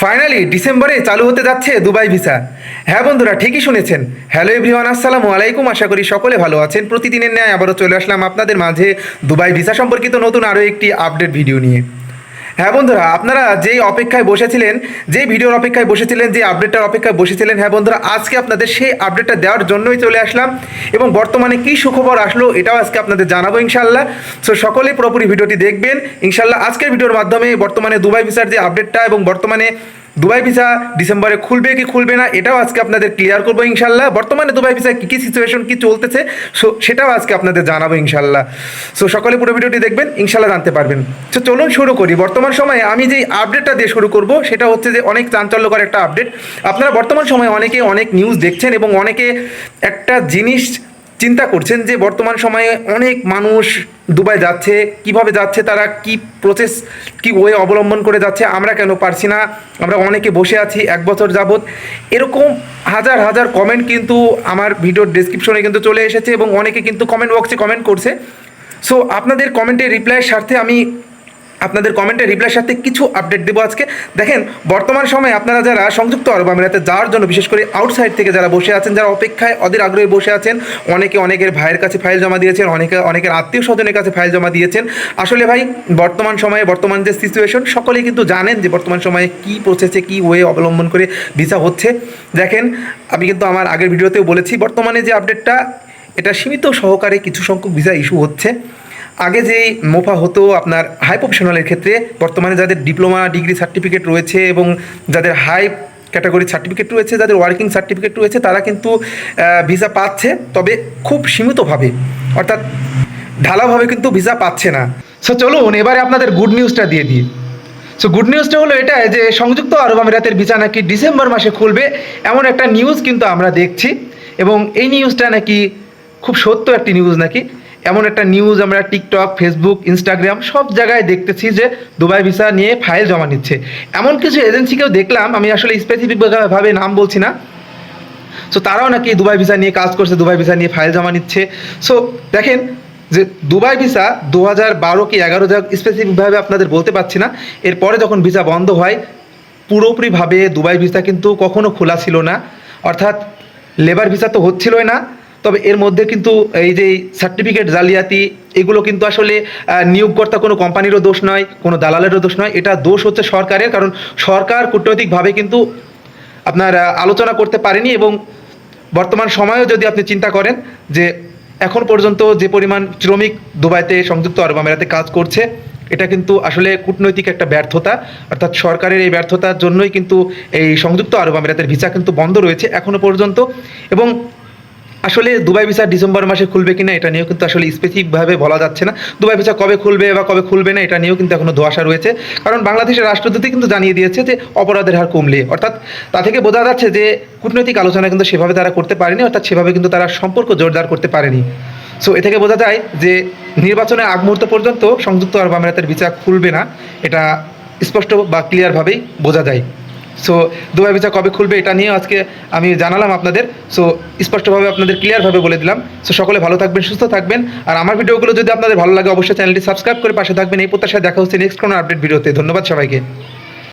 Finally ডিসেম্বরে চালু হতে যাচ্ছে দুবাই ভিসা। হ্যাঁ বন্ধুরা, ঠিকই শুনেছেন। হ্যালো এভরিওয়ান আসসালামু আলাইকুম। আশা করি সকলে ভালো আছেন। প্রতিদিনের ন্যায় আবারও চলে আসলাম আপনাদের মাঝে দুবাই ভিসা সম্পর্কিত নতুন আরও একটি আপডেট ভিডিও নিয়ে। হ্যাঁ বন্ধুরা, আপনারা যেই অপেক্ষায় বসেছিলেন, যেই ভিডিওর অপেক্ষায় বসেছিলেন যে আপডেটটার অপেক্ষায় বসেছিলেন হ্যাঁ বন্ধুরা, আজকে আপনাদের সেই আপডেটটা দেওয়ার জন্যই চলে আসলাম এবং বর্তমানে কী সুখবর আসলো এটাও আজকে আপনাদের জানাব ইনশাল্লাহ সো সকলেই পুরোপুরি ভিডিওটি দেখবেন। ইনশাল্লাহ আজকের ভিডিওর মাধ্যমে বর্তমানে দুবাই ভিসার যে আপডেটটা এবং বর্তমানে দুবাই ভিসা ডিসেম্বরে খুলবে কি খুলবে না, এটাও আজকে আপনাদের ক্লিয়ার করব ইনশাল্লাহ। বর্তমানে দুবাই ভিসা কী কী সিচুয়েশন কী চলতেছে সো সেটাও আজকে আপনাদের জানাব ইনশাল্লাহ। সো সকলে পুরো ভিডিওটি দেখবেন, ইনশাল্লাহ জানতে পারবেন। তো চলুন শুরু করি। বর্তমান সময়ে আমি যেই আপডেটটা দিয়ে শুরু করব, সেটা হচ্ছে যে অনেক চাঞ্চল্যকর একটা আপডেট আপনারা বর্তমান সময়ে অনেকে অনেক নিউজ দেখছেন এবং অনেকে একটা জিনিস চিন্তা করছেন যে বর্তমান সময়ে অনেক মানুষ দুবাই যাচ্ছে, কীভাবে যাচ্ছে, তারা কি প্রসেস কি ওয়ে অবলম্বন করে যাচ্ছে, আমরা কেন পারছি না, আমরা অনেকে বসে আছি এক বছর যাবৎ। এরকম হাজার হাজার কমেন্ট কিন্তু আমার ভিডিওর ডিসক্রিপশনে কিন্তু চলে এসেছে এবং অনেকে কিন্তু কমেন্ট বক্সে কমেন্ট করছে। সো আপনাদের কমেন্টের রিপ্লাইয়ের স্বার্থে আমি আপনাদের কমেন্টের রিপ্লাইয়ের সাথে কিছু আপডেট দেবো আজকে। দেখেন, বর্তমান সময়ে আপনারা যারা সংযুক্ত আরব আমিরাতে যাওয়ার জন্য বিশেষ করে আউটসাইড থেকে যারা বসে আছেন, যারা অপেক্ষায় অধীর আগ্রহে বসে আছেন, অনেকে অনেকের ভাইয়ের কাছে ফাইল জমা দিয়েছেন, অনেকে, অনেকের আত্মীয় স্বজনের কাছে ফাইল জমা দিয়েছেন। আসলে ভাই, বর্তমান সময়ে, বর্তমান যে সিচুয়েশন সকলেই কিন্তু জানেন যে বর্তমান সময়ে কী প্রসেসে কী ওয়ে অবলম্বন করে ভিসা হচ্ছে। দেখেন, আমি কিন্তু আমার আগের ভিডিওতেও বলেছি, বর্তমানে যে আপডেটটা এটা সীমিত সহকারে কিছু সংখ্যক ভিসা ইস্যু হচ্ছে। আগে যেই মোফা হতো আপনার হাই প্রফেশনালের ক্ষেত্রে, বর্তমানে যাদের ডিপ্লোমা ডিগ্রি সার্টিফিকেট রয়েছে এবং যাদের হাই ক্যাটাগরি সার্টিফিকেট রয়েছে, যাদের ওয়ার্কিং সার্টিফিকেট রয়েছে, তারা কিন্তু ভিসা পাচ্ছে, তবে খুব সীমিতভাবে। অর্থাৎ ঢালাভাবে কিন্তু ভিসা পাচ্ছে না। সো চলুন, এবারে আপনাদের গুড নিউজটা দিয়ে দিই। সো গুড নিউজটা হলো এটা যে, সংযুক্ত আরব আমিরাতের ভিসা নাকি ডিসেম্বর মাসে খুলবে, এমন একটা নিউজ কিন্তু আমরা দেখছি। এবং এই নিউজটা নাকি খুব সত্য একটি নিউজ নাকি। এমন একটা নিউজ আমরা টিকটক ফেসবুক ইনস্টাগ্রাম সব জায়গায় দেখতেছি যে দুবাই ভিসা নিয়ে ফাইল জমা নিচ্ছে। এমন কিছু এজেন্সিকেও দেখলাম, আমি আসলে স্পেসিফিকভাবে নাম বলছি না। সো তারাও নাকি দুবাই ভিসা নিয়ে কাজ করছে দুবাই ভিসা নিয়ে ফাইল জমা নিচ্ছে। সো দেখেন যে দুবাই ভিসা দু হাজার বারো কি এগারো যা স্পেসিফিকভাবে আপনাদের বলতে পারছি না। এরপরে যখন ভিসা বন্ধ হয়, পুরোপুরিভাবে দুবাই ভিসা কিন্তু কখনো খোলা ছিল না। অর্থাৎ লেবার ভিসা তো হচ্ছিলই না। তবে এর মধ্যে কিন্তু এই যে সার্টিফিকেট জালিয়াতি, এগুলো কিন্তু আসলে নিয়োগকর্তা কোনো কোম্পানিরও দোষ নয়, কোনো দালালেরও দোষ নয়। এটা দোষ হচ্ছে সরকারের, কারণ সরকার কূটনৈতিকভাবে কিন্তু আপনার আলোচনা করতে পারেনি এবং বর্তমান সময়েও যদি আপনি চিন্তা করেন যে এখন পর্যন্ত যে পরিমাণ শ্রমিক দুবাইতে সংযুক্ত আরব আমিরাতে কাজ করছে, এটা কিন্তু আসলে কূটনৈতিক একটা ব্যর্থতা। অর্থাৎ সরকারের এই ব্যর্থতার জন্যই কিন্তু এই সংযুক্ত আরব আমিরাতের ভিসা কিন্তু বন্ধ রয়েছে এখনও পর্যন্ত। এবং আসলে দুবাই ভিসা ডিসেম্বর মাসে খুলবে কিনা এটা নিয়েও কিন্তু আসলে স্পেসিফিকভাবে বলা যাচ্ছে না। দুবাই ভিসা কবে খুলবে বা কবে খুলবে না এটা নিয়েও কিন্তু এখনও ধোয়াশা রয়েছে। কারণ বাংলাদেশের রাষ্ট্রদূত কিন্তু জানিয়ে দিয়েছে যে অপরাধের হার কমলে। অর্থাৎ তা থেকে বোঝা যাচ্ছে যে কূটনৈতিক আলোচনা কিন্তু সেভাবে তারা করতে পারেনি, অর্থাৎ সেভাবে কিন্তু তারা সম্পর্ক জোরদার করতে পারেনি। সো এ থেকে বোঝা যায় যে নির্বাচনের আগ মুহূর্ত পর্যন্ত সংযুক্ত আরব আমিরাতের ভিসা খুলবে না। এটা স্পষ্ট বা ক্লিয়ারভাবেই বোঝা যায়। সো দুবাই ভিসা কবে খুলবে এটা নিয়ে আজকে আমি জানালাম আপনাদের। সো স্পষ্টভাবে আপনাদের ক্লিয়ারভাবে বলে দিলাম। সো সকলে ভালো থাকবেন, সুস্থ থাকবেন। আর আমার ভিডিওগুলো যদি আপনাদের ভালো লাগে, অবশ্যই চ্যানেলটি সাবস্ক্রাইব করে পাশে থাকবেন। এই প্রত্যাশায় দেখা হচ্ছে নেক্সট কোনো আপডেট ভিডিওতে। ধন্যবাদ সবাইকে।